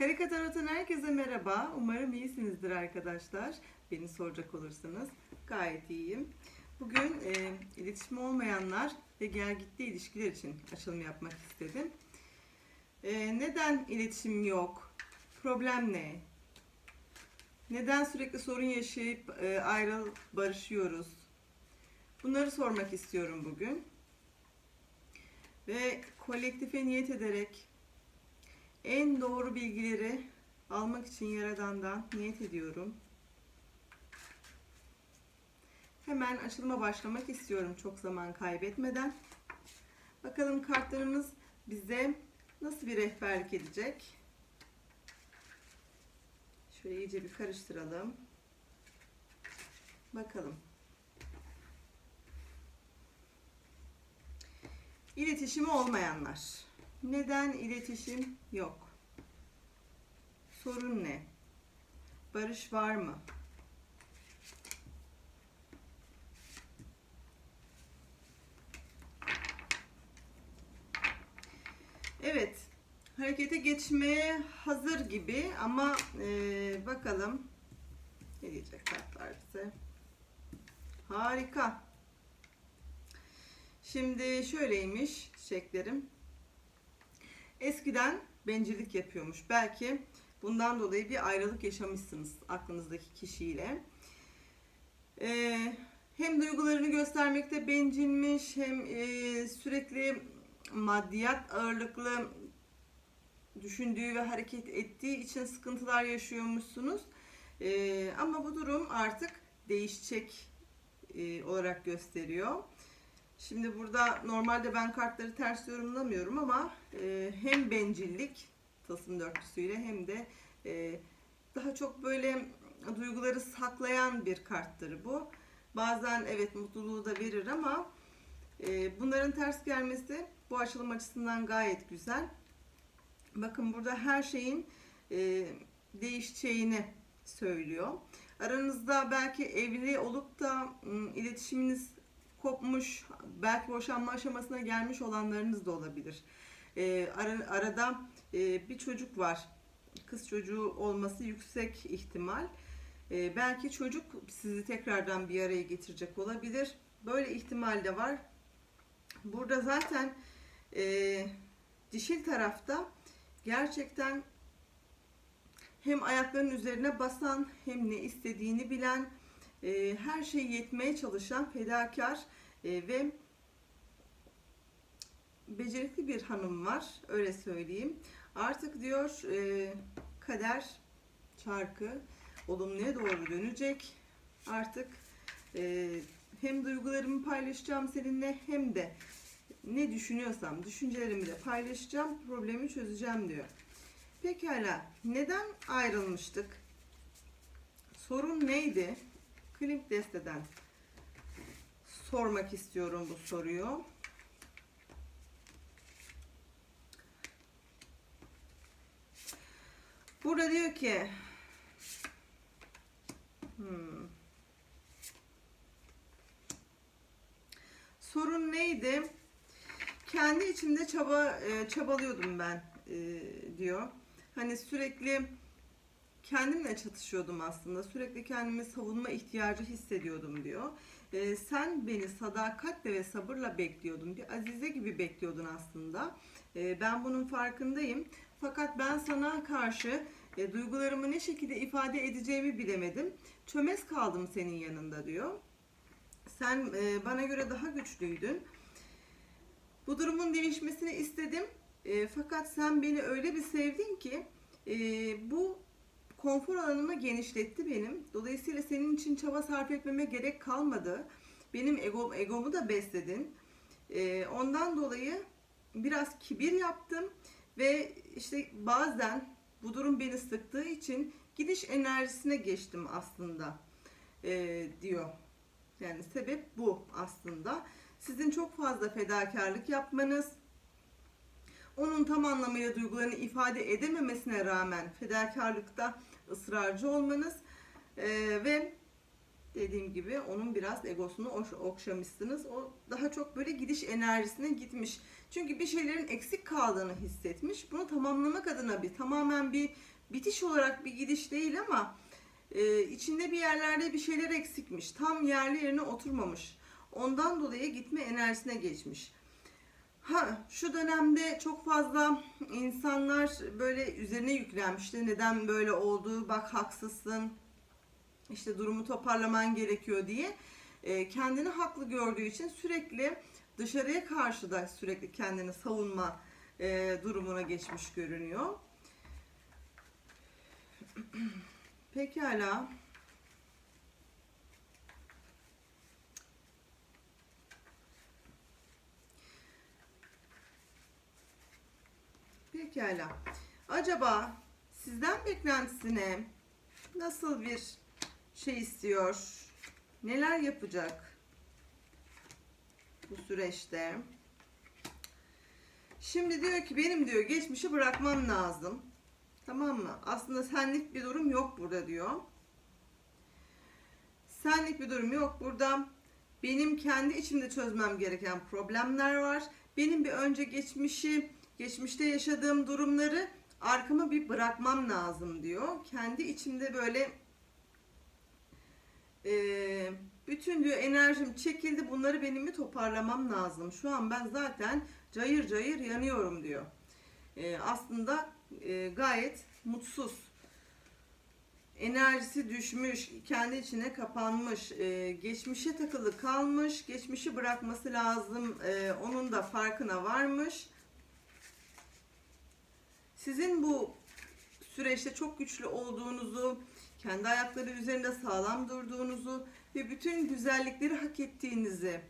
Karika Tarot'tan herkese merhaba. Umarım iyisinizdir arkadaşlar. Beni soracak olursanız gayet iyiyim. Bugün e, iletişim olmayanlar ve gel gitti ilişkiler için açılım yapmak istedim. E, neden iletişim yok? Problem ne? Neden sürekli sorun yaşayıp e, ayrıl barışıyoruz? Bunları sormak istiyorum bugün. Ve kolektife niyet ederek en doğru bilgileri almak için Yaradan'dan niyet ediyorum. Hemen açılıma başlamak istiyorum çok zaman kaybetmeden. Bakalım kartlarımız bize nasıl bir rehberlik edecek? Şöyle iyice bir karıştıralım. Bakalım. İletişimi olmayanlar. Neden iletişim yok? Sorun ne? Barış var mı? Evet, harekete geçmeye hazır gibi ama eee, bakalım ne diyecek kartlar bize. Harika. Şimdi şöyleymiş çiçeklerim. Eskiden bencillik yapıyormuş. Belki bundan dolayı bir ayrılık yaşamışsınız aklınızdaki kişiyle. Ee, hem duygularını göstermekte bencilmiş hem e, sürekli maddiyat ağırlıklı düşündüğü ve hareket ettiği için sıkıntılar yaşıyormuşsunuz. Ee, ama bu durum artık değişecek e, olarak gösteriyor. Şimdi burada normalde ben kartları ters yorumlamıyorum ama e, hem bencillik tasım dörtlüsüyle hem de e, daha çok böyle duyguları saklayan bir karttır bu. Bazen evet mutluluğu da verir ama e, bunların ters gelmesi bu açılım açısından gayet güzel. Bakın burada her şeyin e, değişeceğini söylüyor. Aranızda belki evli olup da ım, iletişiminiz kopmuş, belki boşanma aşamasına gelmiş olanlarınız da olabilir. Ee, ara- arada e, bir çocuk var. Kız çocuğu olması yüksek ihtimal. Ee, belki çocuk sizi tekrardan bir araya getirecek olabilir. Böyle ihtimal de var. Burada zaten e, dişil tarafta gerçekten hem ayaklarının üzerine basan hem ne istediğini bilen e, her şeyi yetmeye çalışan fedakar e, ve becerikli bir hanım var öyle söyleyeyim. Artık diyor e, kader çarkı olumluya doğru dönecek. Artık e, hem duygularımı paylaşacağım seninle hem de ne düşünüyorsam düşüncelerimi de paylaşacağım, problemi çözeceğim diyor. Pekala, neden ayrılmıştık? Sorun neydi? Klinik desteden sormak istiyorum bu soruyu. Burada diyor ki hmm, sorun neydi? Kendi içimde çaba e, çabalıyordum ben e, diyor. Hani sürekli kendimle çatışıyordum aslında. Sürekli kendimi savunma ihtiyacı hissediyordum diyor. Ee, sen beni sadakatle ve sabırla bekliyordun. Bir azize gibi bekliyordun aslında. Ee, ben bunun farkındayım. Fakat ben sana karşı e, duygularımı ne şekilde ifade edeceğimi bilemedim. Çömez kaldım senin yanında diyor. Sen e, bana göre daha güçlüydün. Bu durumun değişmesini istedim. E, fakat sen beni öyle bir sevdin ki e, bu konfor alanımı genişletti benim. Dolayısıyla senin için çaba sarf etmeme gerek kalmadı. Benim ego, egomu da besledin. Ee, ondan dolayı biraz kibir yaptım ve işte bazen bu durum beni sıktığı için gidiş enerjisine geçtim aslında ee, diyor. Yani sebep bu aslında. Sizin çok fazla fedakarlık yapmanız, onun tam anlamıyla duygularını ifade edememesine rağmen fedakarlıkta ısrarcı olmanız e, ve dediğim gibi onun biraz egosunu okşamışsınız. O daha çok böyle gidiş enerjisine gitmiş. Çünkü bir şeylerin eksik kaldığını hissetmiş. Bunu tamamlamak adına bir tamamen bir bitiş olarak bir gidiş değil ama e, içinde bir yerlerde bir şeyler eksikmiş. Tam yerli yerine oturmamış. Ondan dolayı gitme enerjisine geçmiş. Ha şu dönemde çok fazla insanlar böyle üzerine yüklenmişti. Neden böyle oldu? Bak haksızsın. İşte durumu toparlaman gerekiyor diye. E, kendini haklı gördüğü için sürekli dışarıya karşı da sürekli kendini savunma e, durumuna geçmiş görünüyor. Pekala. Pekala. Acaba sizden beklentisine nasıl bir şey istiyor? Neler yapacak bu süreçte? Şimdi diyor ki benim diyor geçmişi bırakmam lazım. Tamam mı? Aslında senlik bir durum yok burada diyor. Senlik bir durum yok burada. Benim kendi içimde çözmem gereken problemler var. Benim bir önce geçmişi, geçmişte yaşadığım durumları arkama bir bırakmam lazım diyor. Kendi içimde böyle e, bütün diyor enerjim çekildi. Bunları benim bir toparlamam lazım. Şu an ben zaten cayır cayır yanıyorum diyor. E, aslında e, gayet mutsuz. Enerjisi düşmüş, kendi içine kapanmış, e, geçmişe takılı kalmış, geçmişi bırakması lazım, e, onun da farkına varmış. Sizin bu süreçte çok güçlü olduğunuzu, kendi ayakları üzerinde sağlam durduğunuzu ve bütün güzellikleri hak ettiğinizi,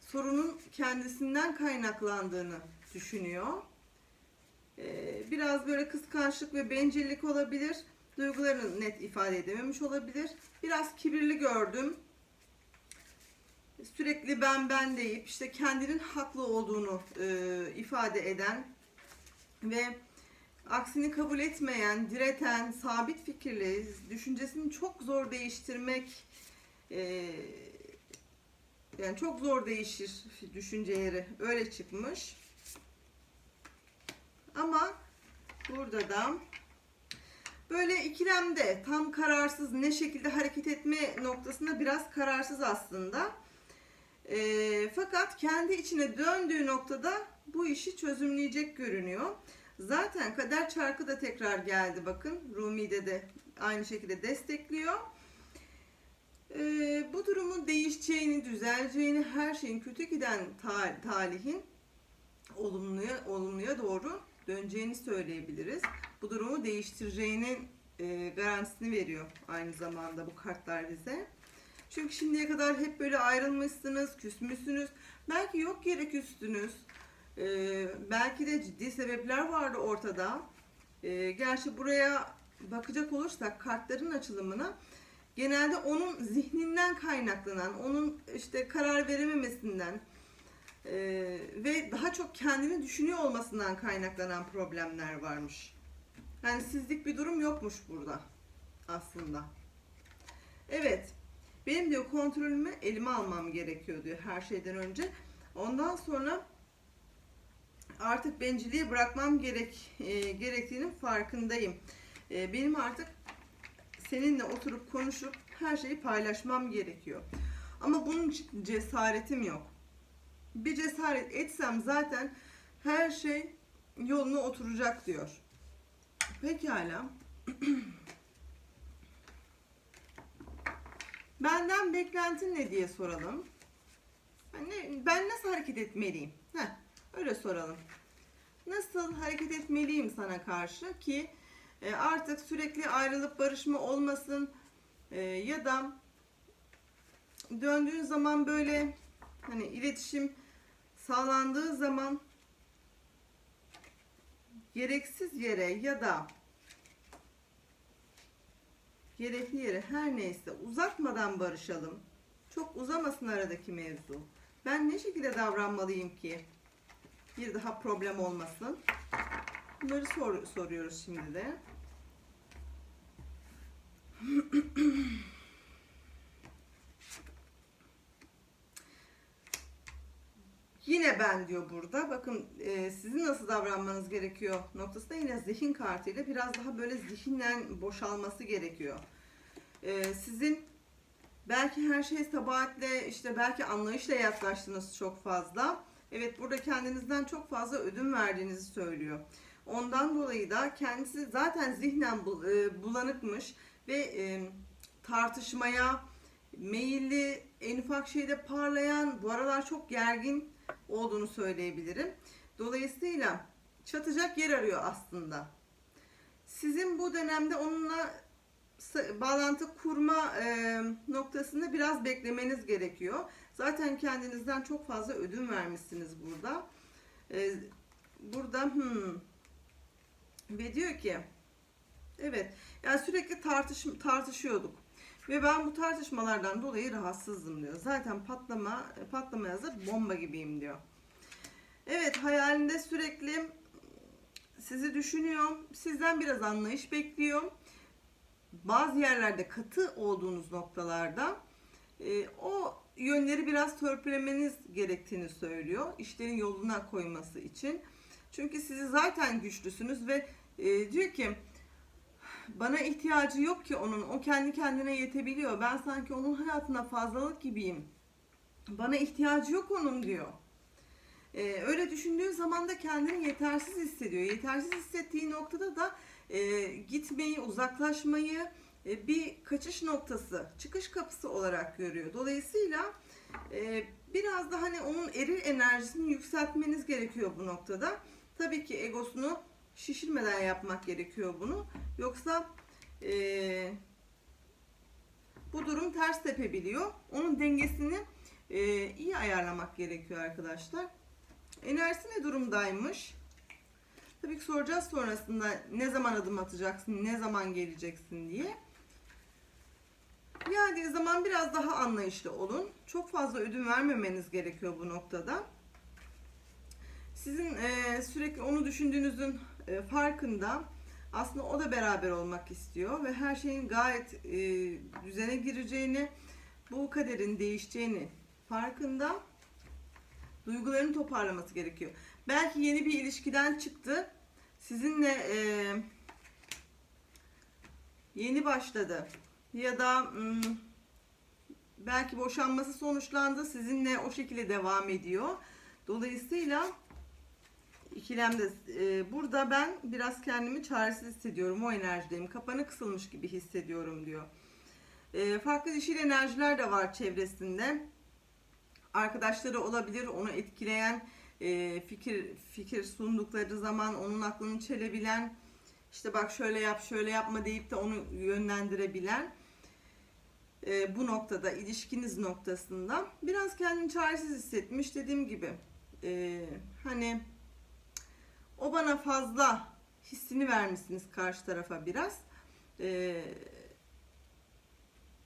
sorunun kendisinden kaynaklandığını düşünüyor. Ee, biraz böyle kıskançlık ve bencillik olabilir. Duygularını net ifade edememiş olabilir. Biraz kibirli gördüm. Sürekli ben ben deyip işte kendinin haklı olduğunu e, ifade eden ve aksini kabul etmeyen, direten, sabit fikirli, düşüncesini çok zor değiştirmek e, yani çok zor değişir düşünceleri öyle çıkmış. Ama burada da böyle ikilemde tam kararsız ne şekilde hareket etme noktasında biraz kararsız aslında. E, fakat kendi içine döndüğü noktada bu işi çözümleyecek görünüyor. Zaten kader çarkı da tekrar geldi bakın. Rumi'de de aynı şekilde destekliyor. Ee, bu durumun değişeceğini, düzeleceğini, her şeyin kötü giden ta- talihin olumluya, olumluya doğru döneceğini söyleyebiliriz. Bu durumu değiştireceğinin e, garantisini veriyor aynı zamanda bu kartlar bize. Çünkü şimdiye kadar hep böyle ayrılmışsınız, küsmüşsünüz. Belki yok yere küstünüz. Ee, belki de ciddi sebepler vardı ortada. Ee, gerçi buraya bakacak olursak kartların açılımına genelde onun zihninden kaynaklanan, onun işte karar verememesinden e, ve daha çok kendini düşünüyor olmasından kaynaklanan problemler varmış. Yani sizlik bir durum yokmuş burada aslında. Evet. Benim diyor kontrolümü elime almam gerekiyor diyor her şeyden önce. Ondan sonra artık bencilliği bırakmam gerek e, gerektiğinin farkındayım. E, benim artık seninle oturup konuşup her şeyi paylaşmam gerekiyor. Ama bunun cesaretim yok. Bir cesaret etsem zaten her şey yoluna oturacak diyor. Pekala. Benden beklentin ne diye soralım. Ben, ben nasıl hareket etmeliyim? Heh, öyle soralım. Nasıl hareket etmeliyim sana karşı ki e, artık sürekli ayrılıp barışma olmasın e, ya da döndüğün zaman böyle hani iletişim sağlandığı zaman gereksiz yere ya da gerekli yere her neyse uzatmadan barışalım. Çok uzamasın aradaki mevzu. Ben ne şekilde davranmalıyım ki bir daha problem olmasın? Bunları sor, soruyoruz şimdi de. Yine ben diyor burada. Bakın e, sizin nasıl davranmanız gerekiyor noktasında yine zihin kartıyla biraz daha böyle zihinden boşalması gerekiyor. E, sizin belki her şey sabahatle işte belki anlayışla yaklaştınız çok fazla. Evet burada kendinizden çok fazla ödün verdiğinizi söylüyor. Ondan dolayı da kendisi zaten zihnen e, bulanıkmış ve e, tartışmaya meyilli, en ufak şeyde parlayan, bu aralar çok gergin olduğunu söyleyebilirim. Dolayısıyla çatacak yer arıyor aslında. Sizin bu dönemde onunla bağlantı kurma e, noktasında biraz beklemeniz gerekiyor. Zaten kendinizden çok fazla ödün vermişsiniz burada. E, burada hmm, ve diyor ki evet yani sürekli tartış tartışıyorduk. Ve ben bu tartışmalardan dolayı rahatsızdım diyor. Zaten patlama patlamaya hazır bomba gibiyim diyor. Evet hayalinde sürekli sizi düşünüyor. Sizden biraz anlayış bekliyor. Bazı yerlerde katı olduğunuz noktalarda e, o yönleri biraz törpülemeniz gerektiğini söylüyor. İşlerin yoluna koyması için. Çünkü sizi zaten güçlüsünüz ve e, diyor ki bana ihtiyacı yok ki onun. O kendi kendine yetebiliyor. Ben sanki onun hayatına fazlalık gibiyim. Bana ihtiyacı yok onun diyor. Ee, öyle düşündüğü zaman da kendini yetersiz hissediyor. Yetersiz hissettiği noktada da e, gitmeyi, uzaklaşmayı e, bir kaçış noktası, çıkış kapısı olarak görüyor. Dolayısıyla e, biraz da hani onun eril enerjisini yükseltmeniz gerekiyor bu noktada. Tabii ki egosunu şişirmeden yapmak gerekiyor bunu. Yoksa e, bu durum ters tepebiliyor. Onun dengesini e, iyi ayarlamak gerekiyor arkadaşlar. Enerjisi ne durumdaymış? Tabii ki soracağız sonrasında ne zaman adım atacaksın, ne zaman geleceksin diye. Geldiği zaman biraz daha anlayışlı olun. Çok fazla ödün vermemeniz gerekiyor bu noktada. Sizin e, sürekli onu düşündüğünüzün e, farkında. Aslında o da beraber olmak istiyor ve her şeyin gayet e, düzene gireceğini, bu kaderin değişeceğini farkında. Duygularını toparlaması gerekiyor. Belki yeni bir ilişkiden çıktı. Sizinle e, yeni başladı. Ya da belki boşanması sonuçlandı. Sizinle o şekilde devam ediyor. Dolayısıyla ikilemde e, burada ben biraz kendimi çaresiz hissediyorum. O enerjideyim. Kapanı kısılmış gibi hissediyorum diyor. E, farklı dişil enerjiler de var çevresinde. Arkadaşları olabilir. Onu etkileyen e, fikir fikir sundukları zaman onun aklını çelebilen işte bak şöyle yap şöyle yapma deyip de onu yönlendirebilen e, bu noktada ilişkiniz noktasında biraz kendini çaresiz hissetmiş dediğim gibi e, hani o bana fazla hissini vermişsiniz karşı tarafa biraz e,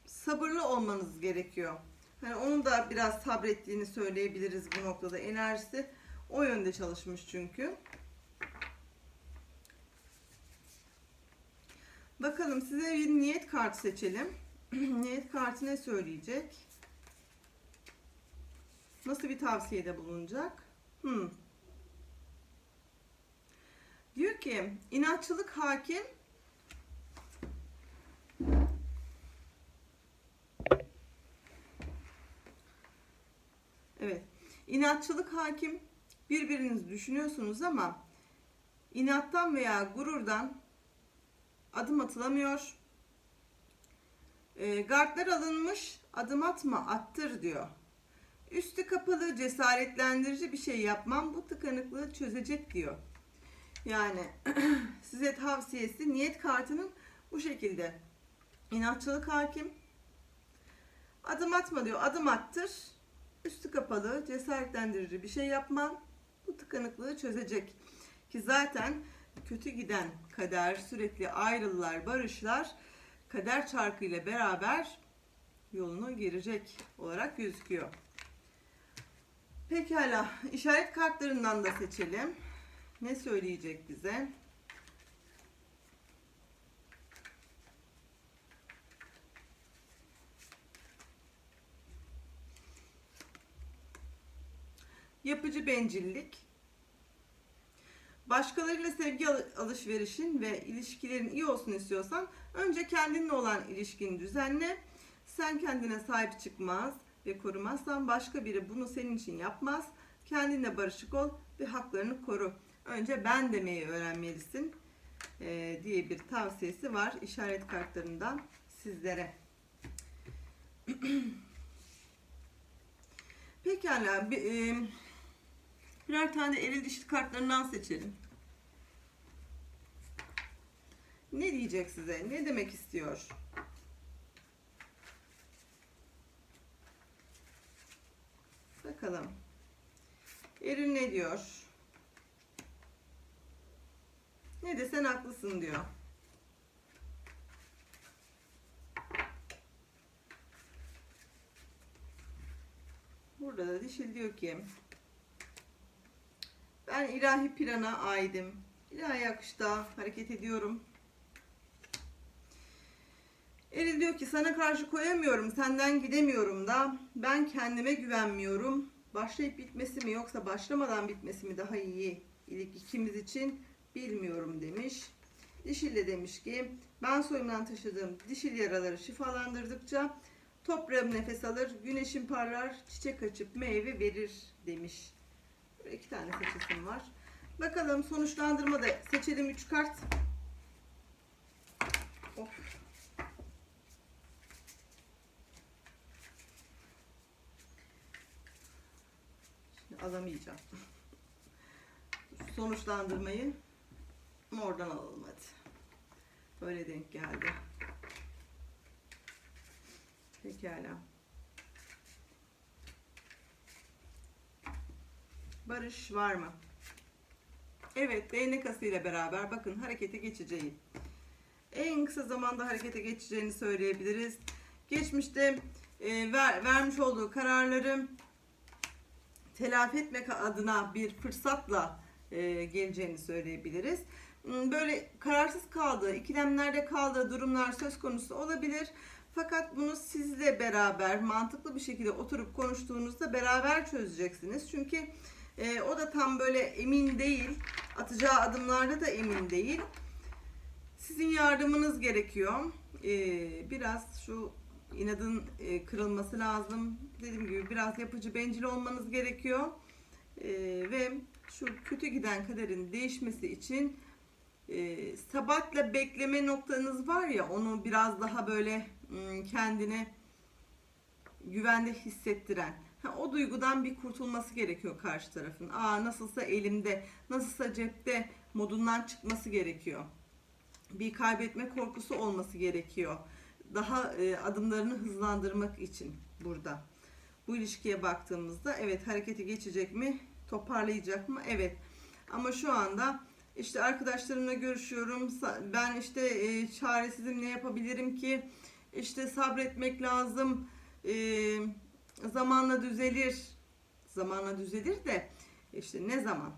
sabırlı olmanız gerekiyor. Hani onun da biraz sabrettiğini söyleyebiliriz bu noktada. Enerjisi o yönde çalışmış çünkü. Bakalım size bir niyet kartı seçelim. niyet kartı ne söyleyecek? Nasıl bir tavsiyede bulunacak? Hmm. Diyor ki inatçılık hakim Evet. İnatçılık hakim. Birbirinizi düşünüyorsunuz ama inattan veya gururdan adım atılamıyor. E, gardlar alınmış, adım atma, attır diyor. Üstü kapalı, cesaretlendirici bir şey yapmam bu tıkanıklığı çözecek diyor. Yani size tavsiyesi niyet kartının bu şekilde. İnatçılık hakim. Adım atma diyor. Adım attır. Üstü kapalı, cesaretlendirici bir şey yapman bu tıkanıklığı çözecek. Ki zaten kötü giden kader, sürekli ayrılılar, barışlar kader çarkıyla beraber yolunu girecek olarak gözüküyor. Pekala, işaret kartlarından da seçelim. Ne söyleyecek bize? yapıcı bencillik, başkalarıyla sevgi al- alışverişin ve ilişkilerin iyi olsun istiyorsan önce kendinle olan ilişkini düzenle. Sen kendine sahip çıkmaz ve korumazsan başka biri bunu senin için yapmaz. Kendinle barışık ol ve haklarını koru. Önce ben demeyi öğrenmelisin eee, diye bir tavsiyesi var işaret kartlarından sizlere. Pekala bir, eee, birer tane eril dişil kartlarından seçelim. Ne diyecek size? Ne demek istiyor? Bakalım. Eril ne diyor? Ne desen haklısın diyor. Burada da dişil diyor ki ben ilahi plana aidim. İlahi akışta hareket ediyorum. Eril diyor ki sana karşı koyamıyorum, senden gidemiyorum da ben kendime güvenmiyorum. Başlayıp bitmesi mi yoksa başlamadan bitmesi mi daha iyi ilik ikimiz için bilmiyorum demiş. Dişil de demiş ki ben soyumdan taşıdığım dişil yaraları şifalandırdıkça toprağım nefes alır, güneşim parlar, çiçek açıp meyve verir demiş. İki tane seçesim var. Bakalım sonuçlandırmada seçelim 3 kart. Of. Şimdi alamayacağım. Sonuçlandırmayı oradan alalım hadi. Böyle denk geldi. Pekala. Barış var mı? Evet, değnek ile beraber bakın harekete geçeceği. En kısa zamanda harekete geçeceğini söyleyebiliriz. Geçmişte e, ver, vermiş olduğu kararları telafi etmek adına bir fırsatla e, geleceğini söyleyebiliriz. Hmm, Böyle kararsız kaldığı, ikilemlerde kaldığı durumlar söz konusu olabilir. Fakat bunu sizle beraber mantıklı bir şekilde oturup konuştuğunuzda beraber çözeceksiniz. Çünkü e, o da tam böyle emin değil, atacağı adımlarda da emin değil. Sizin yardımınız gerekiyor. E, biraz şu inadın e, kırılması lazım. Dediğim gibi biraz yapıcı, bencil olmanız gerekiyor. E, ve şu kötü giden kaderin değişmesi için e, sabatle bekleme noktanız var ya onu biraz daha böyle m, kendine güvende hissettiren o duygudan bir kurtulması gerekiyor karşı tarafın. Aa nasılsa elimde, nasılsa cepte modundan çıkması gerekiyor. Bir kaybetme korkusu olması gerekiyor. Daha e, adımlarını hızlandırmak için burada. Bu ilişkiye baktığımızda evet harekete geçecek mi? Toparlayacak mı? Evet. Ama şu anda işte arkadaşlarımla görüşüyorum. Ben işte e, çaresizim ne yapabilirim ki? İşte sabretmek lazım. E, zamanla düzelir. Zamanla düzelir de işte ne zaman?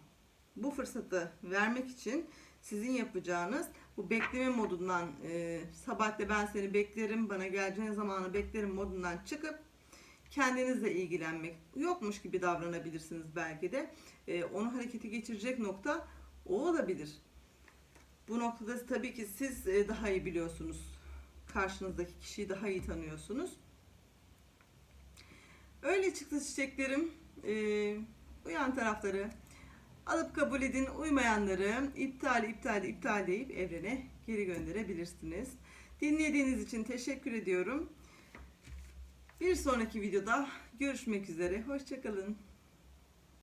Bu fırsatı vermek için sizin yapacağınız bu bekleme modundan e, sabahle ben seni beklerim, bana geleceğin zamanı beklerim modundan çıkıp kendinizle ilgilenmek yokmuş gibi davranabilirsiniz belki de. E, onu harekete geçirecek nokta o olabilir. Bu noktada tabii ki siz e, daha iyi biliyorsunuz. Karşınızdaki kişiyi daha iyi tanıyorsunuz. Öyle çıktı çiçeklerim. E, uyan tarafları alıp kabul edin. Uymayanları iptal iptal iptal deyip evrene geri gönderebilirsiniz. Dinlediğiniz için teşekkür ediyorum. Bir sonraki videoda görüşmek üzere. Hoşçakalın.